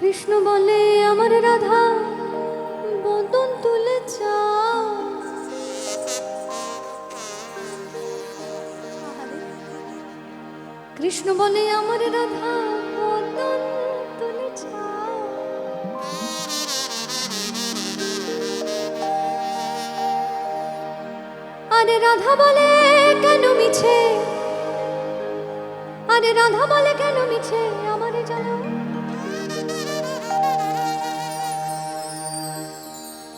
কৃষ্ণ বলে, আমার রাধা বদন তুলে চাও। কৃষ্ণ বলে, আমার রাধা বদন তুলে চাও। আরে রাধা বলে, কেন মিছে? আরে রাধা বলে, কেন মিছে? আমার জানাও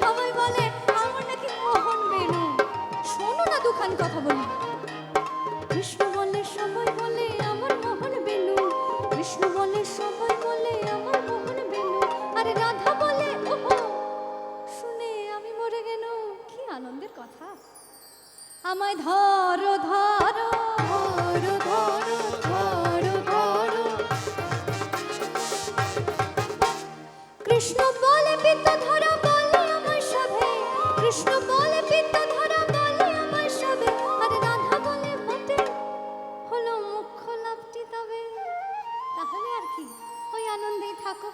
সবাই বলে, আমার নাকি মোহন বেনু। শোনো না দুখান কথা বলি। কৃষ্ণ বলে, সবাই বলে, আমার মোহন বেনু। কৃষ্ণ বলে, সবাই বলে, আমার মোহন বেনু। আরে রাধা বলে, ওহো, শুনে আমি মরে গেল কি আনন্দের কথা। আমায় ধরো থাকো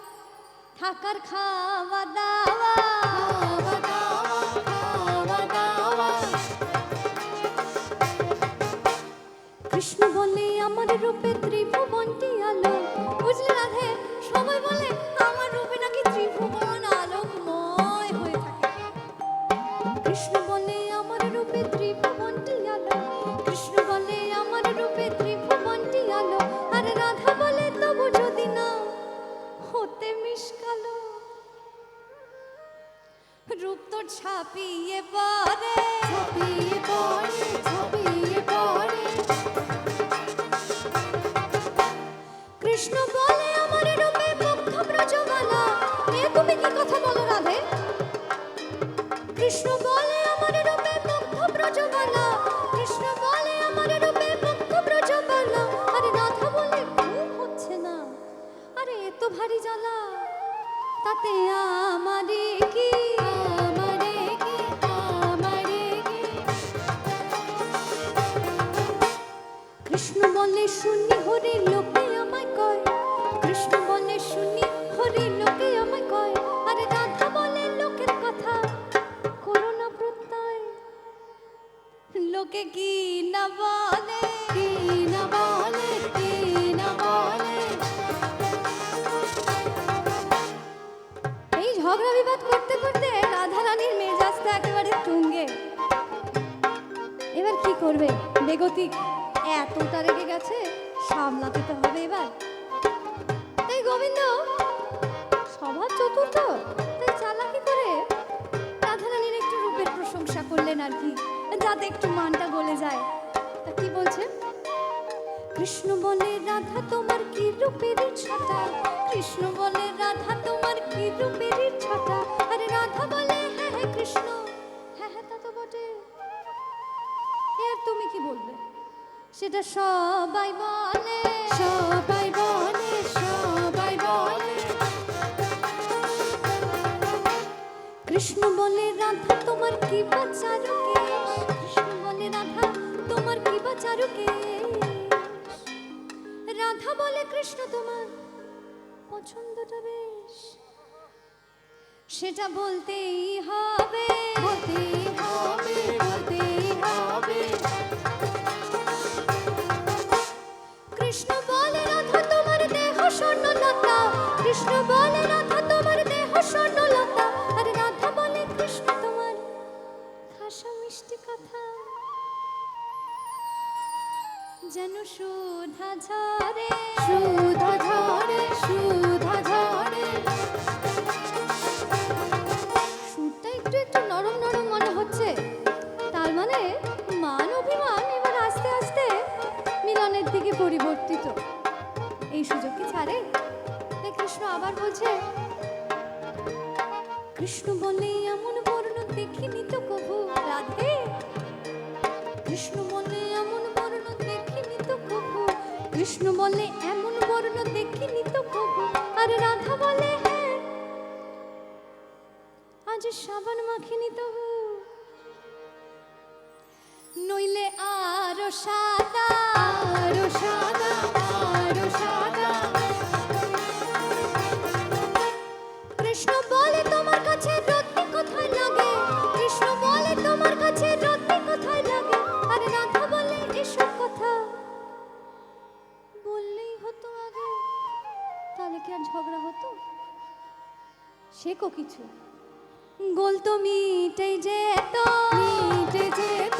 থাকার খাওয়া দাওয়া। কৃষ্ণ বলে, আমার রূপে ত্রিভুবনটি আলো। বুঝলে রাধে? সবাই বলে, আমার রূপে নাকি ত্রিভুবন কৃষ্ণ বলে আমার রূপে মুগ্ধ ব্রজমালা। এ তুমি কি কথা বলো রাধে? কৃষ্ণ বলে আমার রূপে মুগ্ধ ব্রজমালা। কৃষ্ণ বলে আমার রূপে মুগ্ধ ব্রজমালা। আরে রাধা বলে ঘুম হচ্ছে না। আরে এ তো ভারী জ্বালা। তাতে আমারে কি বলে শুনি, হরি লোকে আমায় কয়। কৃষ্ণ বলে শুনি, হরি লোকে আমায় কয়। আরে রাধা বলে লোকের কথা, করো প্রত্যয়। লোকে কি না বলে, কি না বলে, কি না বলে? এই ঝগড়া বিবাদ করতে করতে রাধা রানীর মেজাজটা একেবারে তুঙ্গে এবার কি করবে? বেগতিক। এতটা রেগে গেছে, সামলাতে তো হবে এবার। তাই গোবিন্দ স্বভাব চতুর্থ? তাই চালাকি করে? রাধারানীর একটু রূপের প্রশংসা করলেন আর কি, যাতে একটু মানটা গলে যায়। তা কি বলছেন কৃষ্ণ বলে, রাধা, তোমার কি রূপের ছটা? কৃষ্ণ বলে, রাধা, তোমার কি রূপের ছটা? আরে রাধা বলে হ্যাঁ হ্যাঁ কৃষ্ণ। সেটা সবাই বলে। সবাই বলে সবাই বলে। কৃষ্ণ বলে রাধা তোমার কি বাচারু কেশ কৃষ্ণ বলে রাধা তোমার কি বাচারু রাধা বলে কৃষ্ণ তোমার পছন্দটা বেশ। সেটা বলতেই হবে। বলতেই সুরটা একটু একটু নরম নরম মনে হচ্ছে। তার মানে মান অভিমান এবার আস্তে আস্তে মিলনের দিকে পরিবর্তিত। এই সুযোগ কি ছাড়ে কৃষ্ণ আবার বলছে, কৃষ্ণ বলে এমন বর্ণ দেখিনি তো কবু রাধে। কৃষ্ণ বলে এমন বর্ণ দেখিনি তো কবু। কৃষ্ণ বলে এমন বর্ণ দেখিনি তো কবু। আর রাধা বলে হ্যাঁ আজ সাবান মাখিনি তো নইলে আর সাদা শেখো কিছু? গোল তো মিটে যে তো মিটে যেত